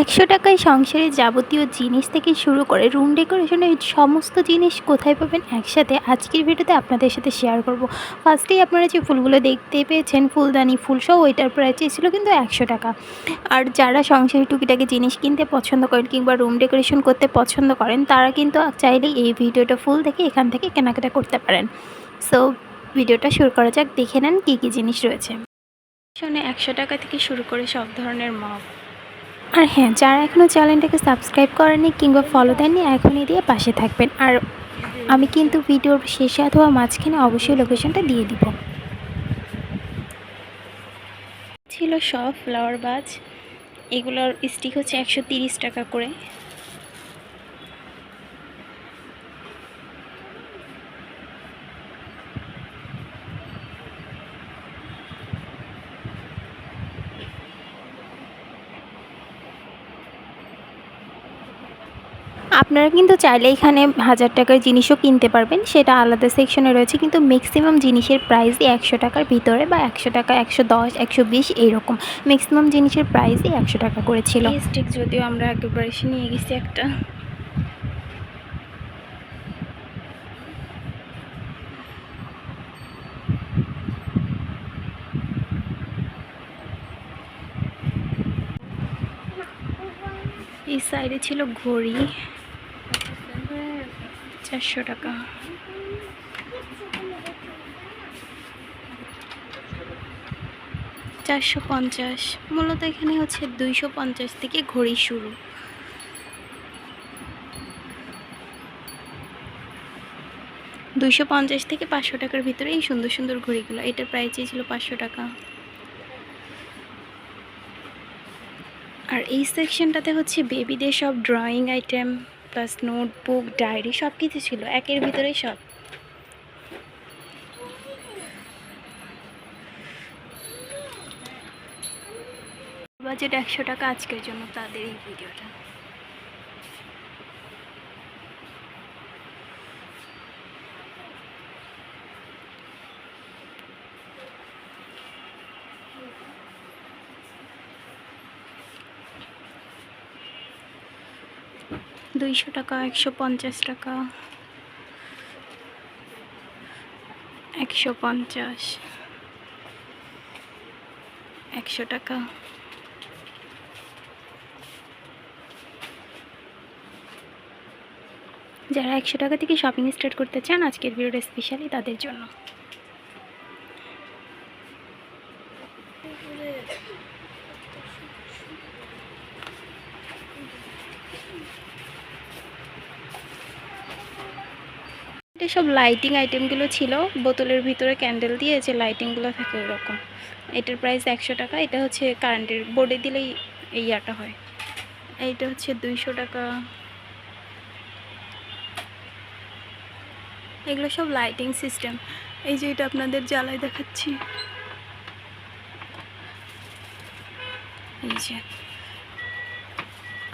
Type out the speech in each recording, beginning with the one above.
একশো টাকায় সংসারের যাবতীয় জিনিস থেকে শুরু করে রুম ডেকোরেশনের সমস্ত জিনিস কোথায় পাবেন একসাথে আজকের ভিডিওতে আপনাদের সাথে শেয়ার করব। ফার্স্টেই আপনারা যে ফুলগুলো দেখতে পেয়েছেন, ফুলদানি ফুলসহ ওইটার প্রাইস ছিল কিন্তু একশো টাকা। আর যারা সংসারের টুকিটাকি জিনিস কিনতে পছন্দ করেন কিংবা রুম ডেকোরেশন করতে পছন্দ করেন, তারা কিন্তু চাইলেই এই ভিডিওটা ফুল দেখে এখান থেকে কেনাকাটা করতে পারেন। সো ভিডিওটা শুরু করা যাক, দেখে নেন কী কী জিনিস রয়েছে। শোনে একশো টাকা থেকে শুরু করে সব ধরনের মগ আর হ্যাঁ যারা এখনও চ্যানেলটাকে সাবস্ক্রাইব করেনি কিংবা ফলো দেননি, এখনই দিয়ে পাশে থাকবেন। আর আমি কিন্তু ভিডিওর শেষে অথবা মাঝখানে অবশ্যই লোকেশনটা দিয়ে দিব। ছিল সব ফ্লাওয়ার বাজ। এগুলোর স্টিক হচ্ছে একশো টাকা করে। আপনারা কিন্তু চাইলে এখানে হাজার টাকার জিনিসও কিনতে পারবেন। সেটা আলাদা সেকশনে রয়েছে। কিন্তু ম্যাক্সিমাম জিনিসের প্রাইসই একশো টাকার ভিতরে বা একশো টাকা, একশো দশ, একশো বিশ এইরকম ম্যাক্সিমাম জিনিসের প্রাইসই একশো টাকা করেছিল স্টিক যদিও আমরা একেবারে নিয়ে গেছি একটা। এই সাইডে ছিল ঘড়ি। চারশো টাকা। চারশো পঞ্চাশ। মূলত এখানে হচ্ছে দুইশো পঞ্চাশ থেকে ঘড়ি শুরু। দুইশো পঞ্চাশ থেকে পাঁচশো টাকার ভিতরে এই সুন্দর সুন্দর ঘড়িগুলো। এটার প্রাইস ছিল পাঁচশো টাকা। আর এই সেকশনটাতে হচ্ছে বেবিদের সব drawing item plus notebook, diary সব কিছু ছিল। একের ভিতরেই সব। বাজেট একশো টাকা আজকের জন্য তাদের এই ভিডিওটা। দুইশো টাকা, একশো পঞ্চাশ টাকা। একশো পঞ্চাশ। একশো টাকা। যারা একশো টাকা থেকে শপিং স্টার্ট করতে চান, আজকের ভিডিওটা স্পেশালি তাদের জন্য। এটা সব লাইটিং আইটেমগুলো ছিল, বোতলের ভিতরে ক্যান্ডেল দিয়ে যে লাইটিংগুলো থাকে ওরকম। এটার প্রাইস একশো টাকা, এটা হচ্ছে কারেন্টের বোর্ডে দিলেই এই ইয়াটা হয়। এইটা হচ্ছে দুইশো টাকা। এগুলো সব লাইটিং সিস্টেম এই যে এটা আপনাদের জ্বালায় দেখাচ্ছি। এই যে।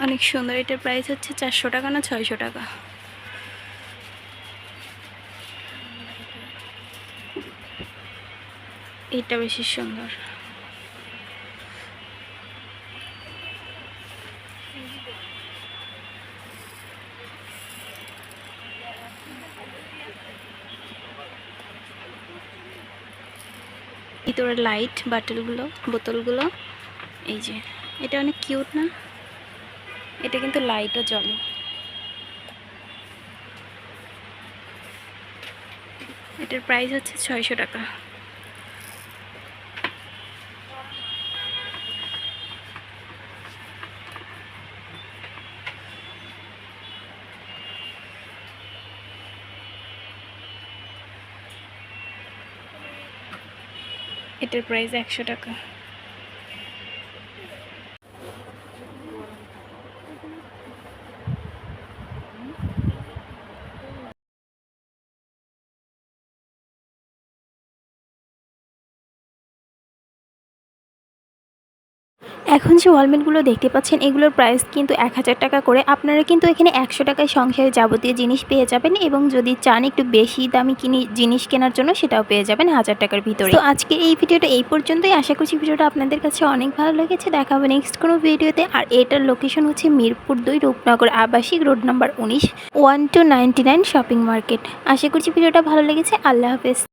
অনেক সুন্দর, এটার প্রাইস হচ্ছে চারশো টাকা না ছয়শো টাকা? এটা বেশি সুন্দর। ভিতরে লাইট বাটলগুলো বোতলগুলো। এই যে, এটা অনেক কিউট না? এটা কিন্তু লাইটও জ্বলে। এটার প্রাইস হচ্ছে ছয়শো টাকা। এটার প্রাইস একশো টাকা। এখন যে ওয়ালমেটগুলো দেখতে পাচ্ছেন, এগুলোর প্রাইস কিন্তু এক হাজার টাকা করে। আপনারা কিন্তু এখানে একশো টাকায় সংসারে যাবতীয় জিনিস পেয়ে যাবেন এবং যদি চান একটু বেশি দামি কিনি, জিনিস কেনার জন্য সেটাও পেয়ে যাবেন হাজার টাকার ভিতরে। তো আজকে এই ভিডিওটা এই পর্যন্তই। আশা করছি ভিডিওটা আপনাদের কাছে অনেক ভালো লেগেছে। দেখা হবে নেক্সট কোনো ভিডিওতে। আর এটার লোকেশন হচ্ছে মিরপুর দুই রূপনগর আবাসিক রোড নাম্বার উনিশ one two ninety nine shopping market আশা করছি ভিডিওটা ভালো লেগেছে। আল্লাহ হাফেজ।